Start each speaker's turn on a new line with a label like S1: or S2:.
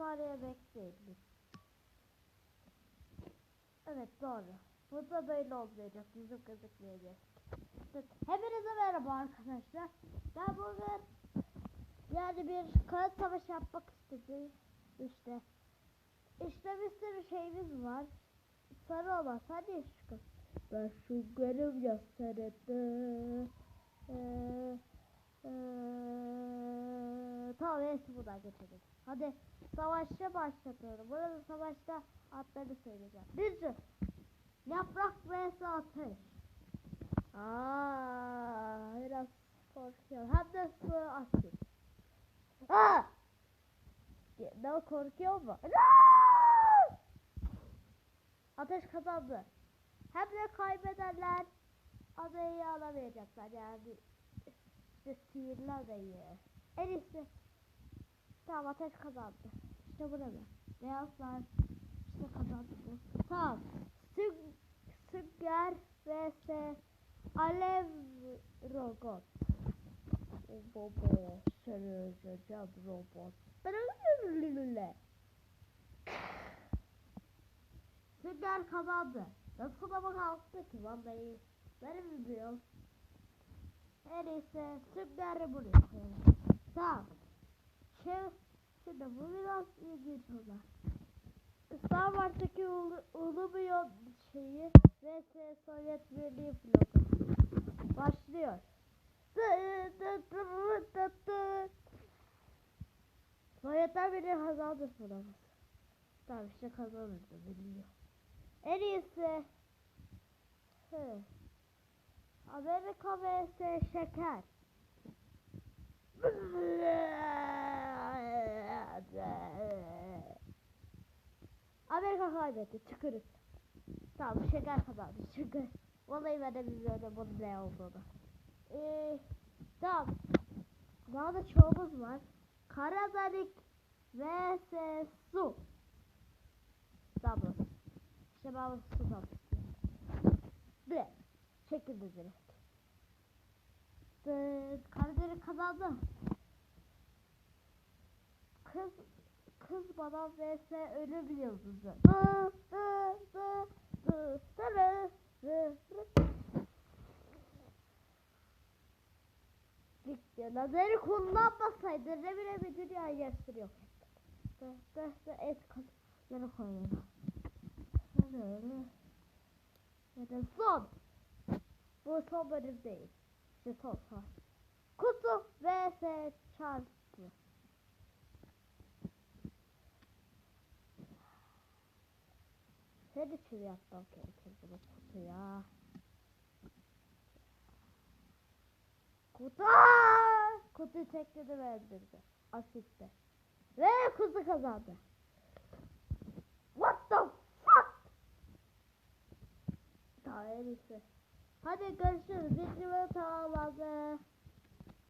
S1: saniye bekleyin. Evet doğru. Bu da böyle olmayacak. Yüzüm gözükmeyecek. Evet, Hepinize merhaba arkadaşlar. Ben bugün yani bir kağıt savaşı yapmak istedim. İşte. İşte bir sürü şeyimiz var. Sarı olan hadi şu Ben şu görev gösterdi. Ee, ee, neyse buradan geçelim. Hadi savaşa başlatıyorum. Burada savaşta adlarını söyleyeceğim. Birinci. Yaprak vs ateş. Aa, biraz korkuyorum. De su atayım. Aa! Ben korkuyor mu? Ateş kazandı. Hem de kaybedenler adayı alamayacaklar yani. İşte sihirli adayı. En iyisi. Tamam ateş kazandı. İşte burada. Beyazlar işte kazandı. Tamam. Süg Sünger vs Alev Robot. Baba seni özleyeceğim robot. Ben öyle Sünger kazandı. Nasıl ama kalktı ki vallahi. Benim bilmiyorum. Her neyse Sünger'i buraya koyalım. Tamam. Şey, şimdi bu biraz ilginç olur. Star Wars'taki Ulu- Ulumiyon şeyi vs Sovyet Birliği flotu. Başlıyor. Sovyetler Birliği kazandı sınavı. Tamam işte kazanırdı biliyor. En iyisi. Hı. Amerika vs şeker. Amerika kaybetti. Çıkırız. Tamam şeker kazandı. Şeker. Vallahi ben de bilmiyorum bunun ne olduğunu. Ee, tamam. Daha da çoğumuz var. Karadelik vs su. Tamam. İşte ben istiyorum. Direkt. Çekildi direkt. Dıt, Karadeniz kazandı. Kız bana vs ölüm yıldızı. Dı, dı, dı, dı, dı, dı, dı, dı. Gitti. Lazeri kullanmasaydı ne bile bir dünya dı, et kalıpları koyuyorum. Ya da son. Bu son bölüm değil. İşte son. Kutu vs çarpı. Senin için yapmam gerekir bunu kutu ya. Kutu! Kutu tekledi ve öldürdü. Asitte. Ve kutu kazandı. What the fuck? Daha en iyisi. Hadi görüşürüz. Videomu tamamladı.